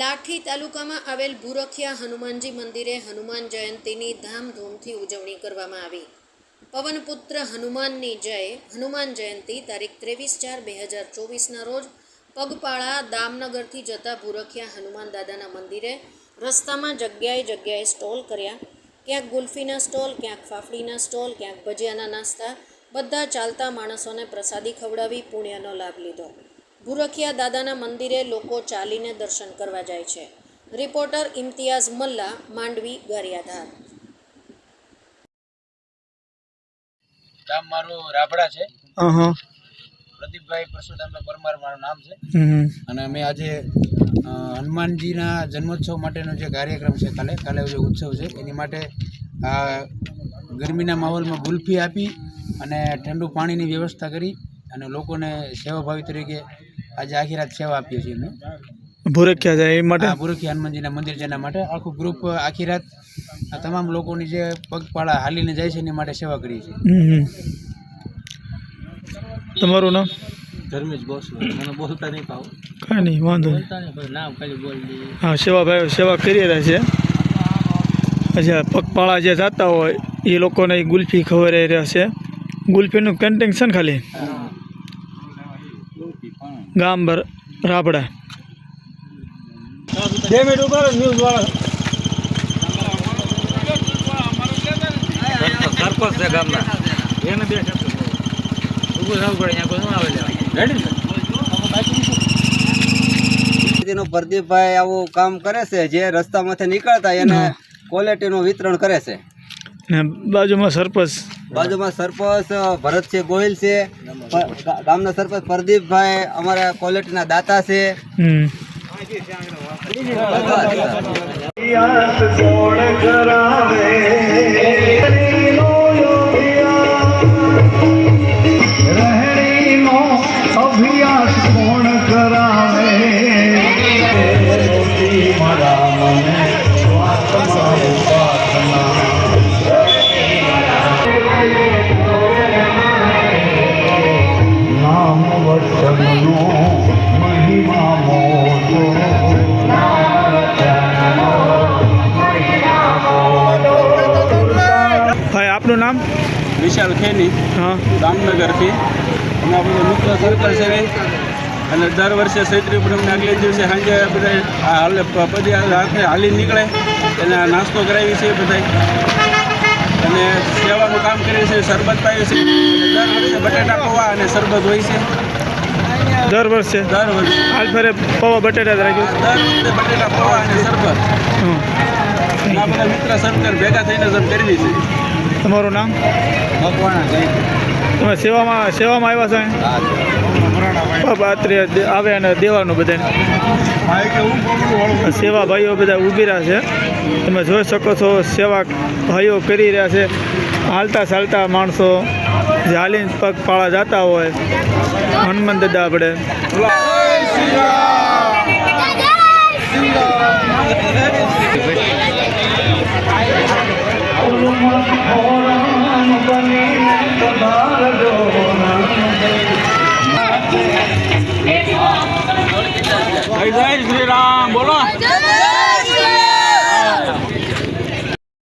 માંડવી તાલુકામાં આવેલ ભૂરખિયા હનુમાનજી મંદિરે હનુમાન જયંતીની ધામધૂમથી ઉજવણી કરવામાં આવી. પવનપુત્ર હનુમાનની જય, હનુમાન જયંતી તારીખ ત્રેવીસ ચાર બે હજાર ચોવીસના રોજ પગપાળા દામનગરથી જતા ભૂરખિયા હનુમાન દાદાના મંદિરે રસ્તામાં જગ્યાએ જગ્યાએ સ્ટોલ કર્યા. ક્યાંક ગુલ્ફીના સ્ટોલ, ક્યાંક ફાફડીના સ્ટોલ, ક્યાંક ભજીયાના નાસ્તા. બધા ચાલતા માણસોને પ્રસાદી ખવડાવી પુણ્યનો લાભ લીધો. ભૂરખિયા દાદાના મંદિરે લોકો ચાલીને દર્શન કરવા જાય છે. રિપોર્ટર ઇમ્તિયાઝ મલ્લા માંડવી ગારિયાધાર. ગામ મારું રાબડા છે. પ્રદીપભાઈ પરશુરામભાઈ પરમાર મારું નામ છે. અને અમે આજે હનુમાનજીના જન્મોત્સવ માટેનો જે કાર્યક્રમ છે કાલે કાલે જે ઉત્સવ છે એની માટે આ ગરમીના માહોલમાં ગુલ્ફી આપી અને ઠંડુ પાણીની વ્યવસ્થા કરી અને લોકોને સેવાભાવી તરીકે આજે આખી રાત સેવા આપીએ છીએ અમે. ભૂરખિયા જાય એ માટે? આ હનુમાનજીના મંદિર જેના માટે. આખું ગ્રુપ આખી રાત આ તમામ લોકોની જે પગપાળા હાલીને જાય છે એની માટે સેવા કરીએ છીએ. તમારું નામ? ધર્મેશ ગોસ્વામી. મને બોલતા નહીં પાવ કાંઈ નહીં વાંધો નહીં. નહીં નામ ખાલી બોલ હા સેવાભાઈઓ સેવા કરી રહ્યા છે. અચ્છા પગપાળા જે જતા હોય એ લોકોને ગુલ્ફી ખવડાવી રહ્યા છે. ગુલ્ફીનું કેન્ટીન છે ને ખાલી? ગામ રાબડા. બે મિનિટ ઊભા ન્યૂઝ વાળા. સરપંચ છે ગામના. એને બે ઊભું થવું પડે અહીંયા કોઈ ન આવે રેડી નો પ્રદીપભાઈ આવું કામ કરે છે જે રસ્તામાંથી નીકળતા એને ક્વોલિટીનું વિતરણ કરે છે. ને બાજુમાં સરપંચ બાજુમાં સરપંચ ભરતસિંહ ગોહિલ છે. ગામના સરપંચ પ્રદીપભાઈ અમારા ક્વોલિટીના દાતા છે. હમ. આપનું નામ? વિશાલ ખેની. હા. રામનગરથી. અમે બધા મિત્ર સર્કલ છે અને દર વર્ષે ચૈત્રી પૂનમને આગલે દિવસે સાંજે બધા આ હાલે પ- પદી હાથે હાલી નીકળે. એને આ નાસ્તો કરાવી છે બધા અને સેવાનું કામ કરીએ છીએ શરબત પાઈએ છે દર વર્ષે બટાટા પૌવા અને શરબત હોય છે. દર વર્ષે? દર વર્ષે. હાલ ફરે પૌવા બટેટા રાખ્યું? દર વર્ષે બટાટા પૌવા અને શરબત. હં. અને આ બધા મિત્ર સર્કલ ભેગા થઈને કરવી છે. તમારું નામ? તમે સેવામાં સેવામાં આવ્યા છો પાત્રે આવે અને દેવાનું બધાને. સેવા ભાઈઓ બધા ઊભી રહ્યા છે. તમે જોઈ શકો છો સેવા ભાઈઓ કરી રહ્યા છે. હાલતા ચાલતા માણસો જે હાલીને પગપાળા જતા હોય. હનુમાન દાદા આપણે. જય 哎，兄弟们，过来！